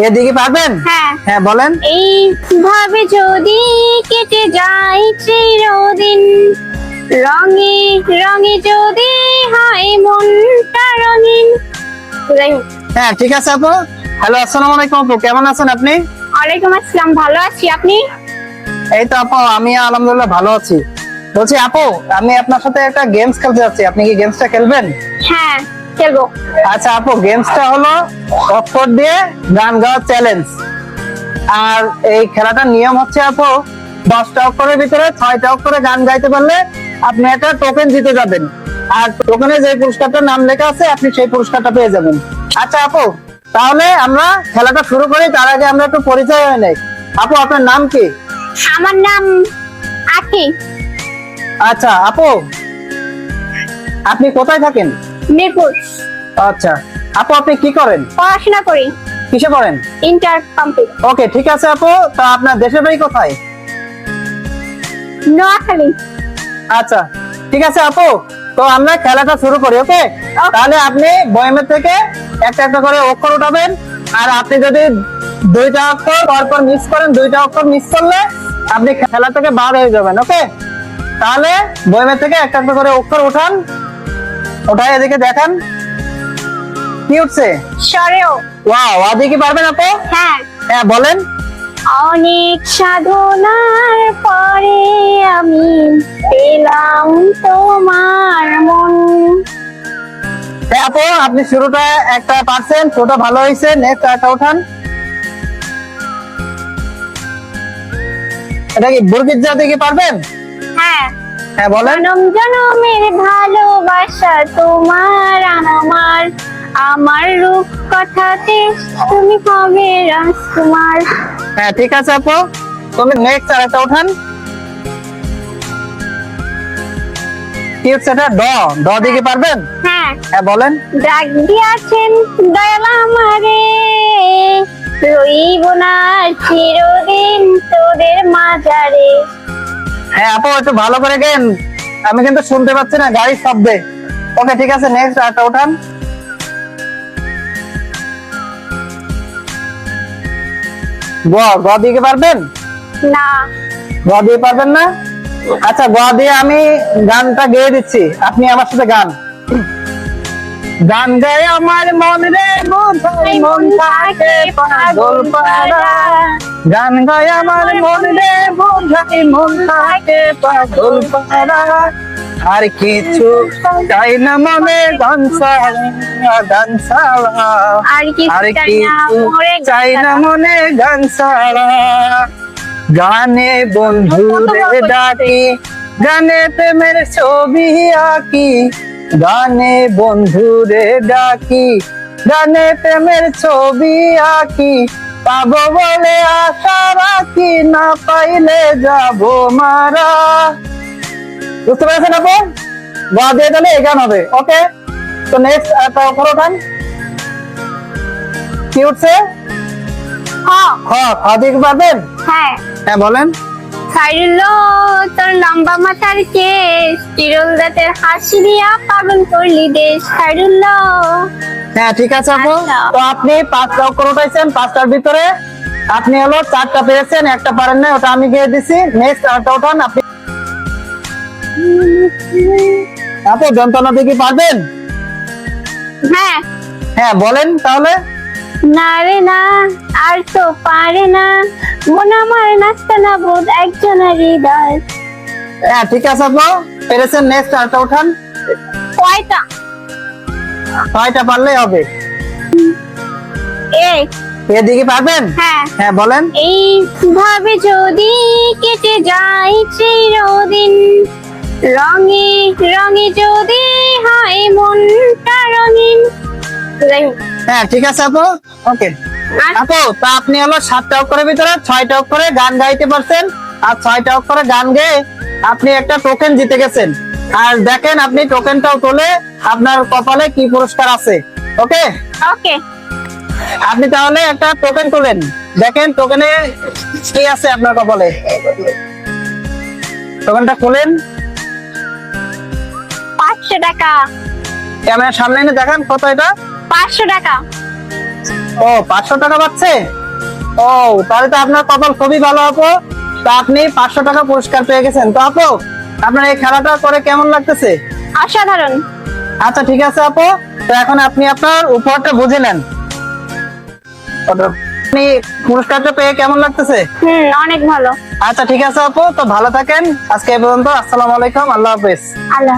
এদিকে পারবেন হ্যাঁ। হ্যাঁ বলেন। এইভাবে যদি কেটে যায় চিরদিন রঙে রঙে যদি হয় মনটা রঙিন। হ্যাঁ ঠিক আছে আপু। হ্যালো আসসালামু আলাইকুম আপু। কেমন আছেন আপনি? ওয়ালাইকুম আসসালাম ভালো আছি। আপনি? এই তো আপু আমি আলহামদুলিল্লাহ ভালো আছি। বলছি আপু আমি আপনার সাথে একটা গেমস খেলতে যাচ্ছি। আপনি কি গেমসটা খেলবেন? হ্যাঁ। খেলব। আচ্ছা আপু গেমসটা হলো অক্ষর দিয়ে গান গাওয়া চ্যালেঞ্জ আর এই খেলাটার নিয়ম হচ্ছে আপু দশটা অক্ষরের ভিতরে ছয়টা অক্ষরে গান গাইতে পারলে আপনি একটা টোকেন জিতে যাবেন। আর টোকেনে যে পুরস্কারটার নাম লেখা আছে আপনি সেই পুরস্কারটা পেয়ে যাবেন। আচ্ছা আপু তাহলে আমরা খেলাটা শুরু করি তার আগে আমরা একটু পরিচয় হয়ে নেই। আপু আপনার নাম কি? আমার নাম আখি আচ্ছা আপু আপনি কোথায় থাকেন? মিরপুর। আচ্ছা আপু আপনি কি করেন? পড়াশোনা করি। কিসে পড়েন? ইন্টার কমপ্লিট ওকে ঠিক আছে আপু। তা আপনার দেশের বাড়ি কোথায়? নোয়াখালী। আচ্টা ঠিক আছে আপু। তো আমরা খেলাটা শুরু করি ওকে। তাহলে আপনি বয়ামের থেকে একটা একটা করে অক্ষর উঠাবেন আর আপনি যদি দুইটা অক্ষর পরপর মিস করেন দুইটা অক্ষর মিস করলে আপনি খেলা থেকে বার হয়ে যাবেন ওকে? তাহলে বয়ামের থেকে একটা একটা করে অক্ষর উঠান ওঠাই এদিকে দেখান। কি উঠছে? সরেও। ওয়াও আদি কি পারবেন আপু? হ্যাঁ। হ্যাঁ বলেন। অনেক সাধনার পরে আমি পেলাম তোমার মন। হ্যাঁ আপু আপনি শুরুটা একটা পারছেন ছোট ভালো হয়েছে নেক্সট একটা উঠান। এটা কি বুর্গির জাতি কি পারবেন? হ্যাঁ। হ্যাঁ বলেন। জনম জনমের ভালোবাসা তোমার আমার আমার রূপ কথাতে তুমি হবে রাজকুমার হ্যাঁ ঠিক আছে আপু। তুমি নেক্সট আর একটা উঠান। কি হচ্ছে এটা? ড। ড দিকে পারবেন? হ্যাঁ। হ্যাঁ বলেন। ডাক দিয়াছেন দয়াল আমারে। রইব না চিরদিন তোদের মাজারে। হ্যাঁ আপু একটু ভালো করে গেন। আমি কিন্তু শুনতে পাচ্ছি না গাড়ির শব্দে। ওকে ঠিক আছে নেক্সট আরেকটা উঠান। গ গ দিকে পারবেন? না। গ দিয়ে পারবেন না? আচ্ছা গ দিয়ে আমি গানটা গেয়ে দিচ্ছি। আপনি আমার সাথে গান। গান গায় আমার মন রে মন থাকে পাগল পাড়া। গান গায় আমার মন রে বোঝাই মন থাকে পাগল পাড়া। আর কিছু চাই না মনে গান ছাড়া গান ছাড়া আর কিছু চাই না মনে গান ছাড়া গানে বন্ধু রে ডাকি গানে প্রেমের ছবি আঁকি। গানে বন্ধু রে ডাকি গানে প্রেমের ছবি আঁকি। পাবো বলে আশা রাখি না পাইলে যাব মারা। বুঝতে পেরেছেন আপু? গা দিয়ে দিলে এই গান হবে। ওকে তো নেক্সট একটা অক্ষর ওঠান কি উঠছে? হ। খ খ হ্যাঁ। হ্যাঁ বলেন। ছাইরলো তোর লম্বা মাথার কেস চিরল দাঁতের হাসি দিয়া পাগল করলি দেশ। ছাইরলো হ্যাঁ ঠিক আছে আপু। আচ্ছা। তো আপনি পাঁচটা অক্ষর উঠাইছেন পাঁচটার ভিতরে আপনি হলো চারটা পেয়েছেন একটা পারেন না ওটা আমি গিয়ে দিছি। নেক্সট আরেকটা উঠান আপনি আপু যন্ত্রণা দিকে পারবেন? হ্যাঁ। হ্যাঁ বলেন তাহলে। না রে না আর তো পারে না। মন আমার নাচতে না বোধ একজনের হৃদয়। হ্যাঁ ঠিক আছে আপু। পেরেছেন নেক্সট আরেকটা উঠান। কয়টা? ছয়টা পারলেই হবে। এই। এদিকে পারবেন? হ্যাঁ। হ্যাঁ বলেন। এইভাবে যদি কেটে যায় চিরদিন রঙে রঙে যদি হয় মনটা রঙিন। হ্যাঁ ঠিক আছে আপু। ওকে। আপু তা আপনি হলো সাতটা অক্ষরের ভিতরে ছয়টা অক্ষরে গান গাইতে পারছেন আর ছয়টা অক্ষরে গান গেয়ে আপনি একটা টোকেন জিতে গেছেন। আর দেখেন আপনি টোকেনটাও তোলে আপনার কপালে কি পুরস্কার আছে। ওকে? ওকে। আপনি তাহলে একটা টোকেন তোলেন। দেখেন টোকেনে কি আছে আপনার কপালে? টোকেনটা খোলেন। পাঁচশো টাকা। ক্যামেরার সামনে এনে দেখান কত এটা? পাঁচশো টাকা। ও পাঁচশো টাকা পাচ্ছে? ও তাহলে তো আপনার কপাল খুবই ভালো আপু। তো আপনি পাঁচশো টাকা পুরস্কার পেয়ে গেছেন। তো আপু আপনার এই খেলাটা করে কেমন লাগতেছে? অসাধারণ। আচ্ছা ঠিক আছে আপু। তো এখন আপনি আপনার উপহারটা বুঝে নেন। আপনি পুরস্কারটা পেয়ে কেমন লাগতেছে? হুম অনেক ভালো। আচ্ছা ঠিক আছে আপু। তো ভালো থাকেন। আজকে এই পর্যন্ত আসসালামু আলাইকুম। আল্লাহ হাফিজ। আল্লাহ